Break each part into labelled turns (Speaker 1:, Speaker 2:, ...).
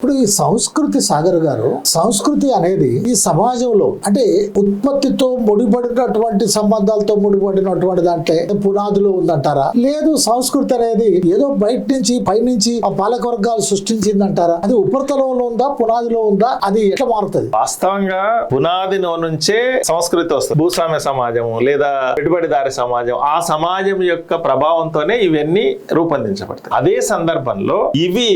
Speaker 1: ఇప్పుడు ఈ సంస్కృతి సాగర్ గారు సంస్కృతి అనేది ఈ సమాజంలో అంటే ఉత్పత్తితో ముడిపడినటువంటి సంబంధాలతో ముడిపడినటువంటి దాంట్లో పునాదులు ఉందంటారా? లేదు సంస్కృతి అనేది ఏదో బయట నుంచి పైనుంచి ఆ పాలక వర్గాలు సృష్టించిందంటారా? అది ఉపరితలంలో ఉందా పునాదిలో ఉందా? అది ఎట్లా మారుతుంది?
Speaker 2: వాస్తవంగా పునాది నుంచే సంస్కృతి వస్తుంది. భూస్వామ్య సమాజం లేదా పెట్టుబడిదారి సమాజం ఆ సమాజం యొక్క ప్రభావంతోనే ఇవన్నీ రూపొందించబడతాయి. అదే సందర్భంలో ఇవి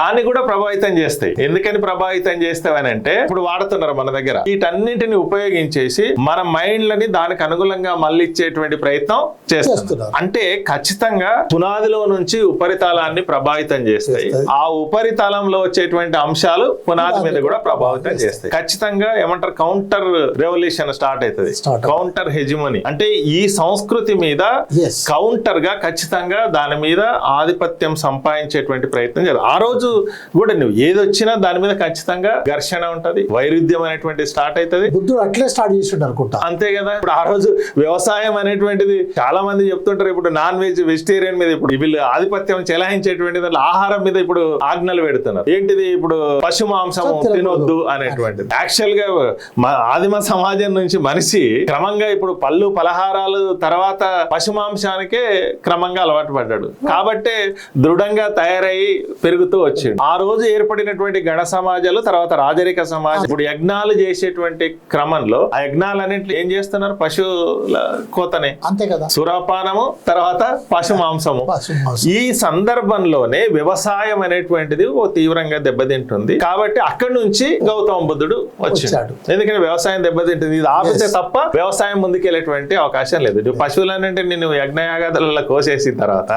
Speaker 2: దాన్ని కూడా ప్రభావితం చేస్తాయి. ఎందుకని ప్రభావితం చేస్తావని అంటే ఇప్పుడు వాడుతున్నారు మన దగ్గర. వీటన్నింటిని ఉపయోగించేసి మన మైండ్లని దానికి అనుగుణంగా మళ్ళిచ్చేటువంటి ప్రయత్నం చేస్తున్నారు. అంటే ఖచ్చితంగా పునాదిలో నుంచి ఉపరితలాన్ని ప్రభావితం చేస్తాయి. ఆ ఉపరితలంలో వచ్చేటువంటి అంశాలు పునాది మీద కూడా ప్రభావితం చేస్తాయి. ఖచ్చితంగా ఏమంటారు? కౌంటర్ రెవల్యూషన్ స్టార్ట్ అవుతుంది. Counter hegemony. అంటే ఈ సంస్కృతి మీద కౌంటర్గా ఖచ్చితంగా దాని మీద ఆధిపత్యం సంపాదించేటువంటి ప్రయత్నం చేయాలి. ఆ రోజు కూడా నువ్వు వచ్చినా దాని మీద ఖచ్చితంగా ఘర్షణ ఉంటది వైరుధ్యం అనేటువంటి స్టార్ట్ అవుతుంది
Speaker 1: బుద్ధుడు అట్లే స్టార్ట్ చేసిండు అనుకుంటా.
Speaker 2: అంతే కదా ఇప్పుడు ఆ రోజు వ్యవసాయం అనేటువంటిది చాలా మంది చెప్తుంటారు ఇప్పుడు నాన్ వెజ్ వెజిటేరియన్ మీద ఇప్పుడు వీళ్ళు ఆధిపత్యం చెలాయించేటువంటి దాంట్లో ఆహారం మీద ఇప్పుడు ఆజ్ఞలు పెడుతున్నారు. ఏంటిది ఇప్పుడు పశు మాంసం. తినొద్దు అనేటువంటిది. యాక్చువల్గా ఆదిమ సమాజం నుంచి మనిషి క్రమంగా ఇప్పుడు పళ్ళు పలహారాలు తర్వాత పశు మాంసానికే క్రమంగా అలవాటు పడ్డాడు. కాబట్టే దృఢంగా తయారయ్యి పెరుగుతూ వచ్చిండు. ఆ రోజు ఏర్పడినటువంటి గణ సమాజాలు తర్వాత రాజరిక సమాజం. ఇప్పుడు యజ్ఞాలు చేసేటువంటి క్రమంలో ఆ యజ్ఞాలన్నింటిలో ఏం చేస్తున్నారు? పశువుల కోతనే.
Speaker 1: అంతే కదా.
Speaker 2: సురాపానము తర్వాత పశు మాంసము. ఈ సందర్భంలోనే వ్యవసాయం అనేటువంటిది ఓ తీవ్రంగా దెబ్బతింటుంది. కాబట్టి అక్కడి నుంచి గౌతమ బుద్ధుడు
Speaker 1: వచ్చాడు.
Speaker 2: ఎందుకంటే వ్యవసాయం దెబ్బతింటుంది. ఇది ఆపితే తప్ప వ్యవసాయం ముందుకెళ్ళేటువంటి అవకాశం లేదు. ఇటు పశువులనంటే నేను యజ్ఞయాగాదులలో కోసేసిన తర్వాత.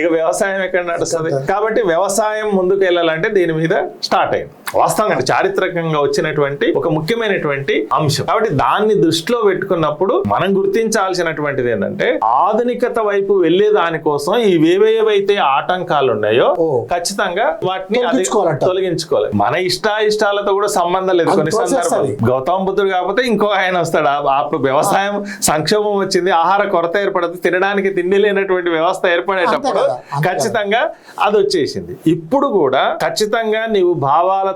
Speaker 2: ఇక వ్యవసాయం ఎక్కడ నడుస్తుంది? కాబట్టి వ్యవసాయం ముందుకు వెళ్ళాలంటే దీని మీద స్టార్ట్ అయింది. వాస్తవంగా చారిత్రకంగా వచ్చినటువంటి ఒక ముఖ్యమైనటువంటి అంశం. కాబట్టి దాన్ని దృష్టిలో పెట్టుకున్నప్పుడు మనం గుర్తించాల్సినటువంటిది ఏంటంటే ఆధునికత వైపు వెళ్ళే దానికోసం ఇవేవేవైతే ఆటంకాలు ఉన్నాయో. ఖచ్చితంగా వాటిని. తొలగించుకోవాలి. మన ఇష్ట ఇష్టాలతో కూడా సంబంధం లేదు. కొన్ని సందర్భాలు. గౌతమ బుద్ధుడు కాకపోతే ఇంకో ఆయన వస్తాడు. అప్పుడు వ్యవసాయం సంక్షోభం వచ్చింది. ఆహార కొరత ఏర్పడుతుంది. తినడానికి తిండి లేనటువంటి వ్యవస్థ ఏర్పడేటప్పుడు ఖచ్చితంగా అది వచ్చేసింది. ఇప్పుడు కూడా ఖచ్చితంగా నీవు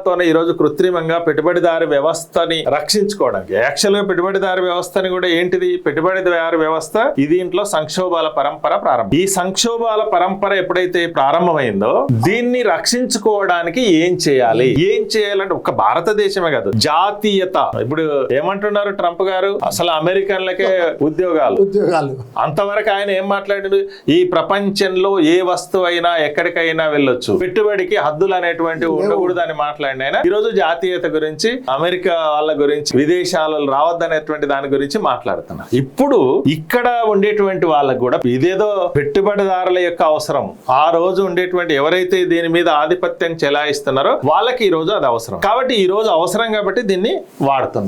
Speaker 2: భావాలతోనే ఈరోజు కృత్రిమంగా పెట్టుబడిదారి వ్యవస్థని రక్షించుకోవడానికి యాక్చువల్గా పెట్టుబడిదారి వ్యవస్థని కూడా ఏంటిది? పెట్టుబడిదారి వ్యవస్థ ఇది ఇంట్లో సంక్షోభాల పరంపర ప్రారంభం. ఈ సంక్షోభాల పరంపర ఎప్పుడైతే ప్రారంభమైందో దీన్ని రక్షించుకోవడానికి ఏం చేయాలి? ఏం చేయాలంటే ఒక భారతదేశమే కాదు జాతీయత. ఇప్పుడు ఏమంటున్నారు ట్రంప్ గారు? అసలు అమెరికన్లకే ఉద్యోగాలు.
Speaker 1: ఉద్యోగాలు.
Speaker 2: అంతవరకు ఆయన ఏం మాట్లాడాడు? ఈ ప్రపంచంలో ఏ వస్తువు అయినా ఎక్కడికైనా వెళ్ళొచ్చు. పెట్టుబడికి హద్దులు అనేటువంటి ఉండకూడదు అని మాట్లాడిన ఆయన. ఈరోజు జాతీయత గురించి అమెరికా వాళ్ళ గురించి విదేశాలలో రావద్దనేటువంటి దాని గురించి మాట్లాడుతున్నారు ఇప్పుడు ఇక్కడ ఉండేటువంటి వాళ్ళకు కూడా ఇదేదో పెట్టుబడిదారుల యొక్క అవసరం. ఆ రోజు ఉండేటువంటి ఎవరైతే దీని మీద ఆధిపత్యం చెలాయిస్తున్నారో వాళ్ళకి ఈ రోజు అది అవసరం. కాబట్టి ఈ రోజు అవసరం కాబట్టి దీన్ని వాడుతున్నారు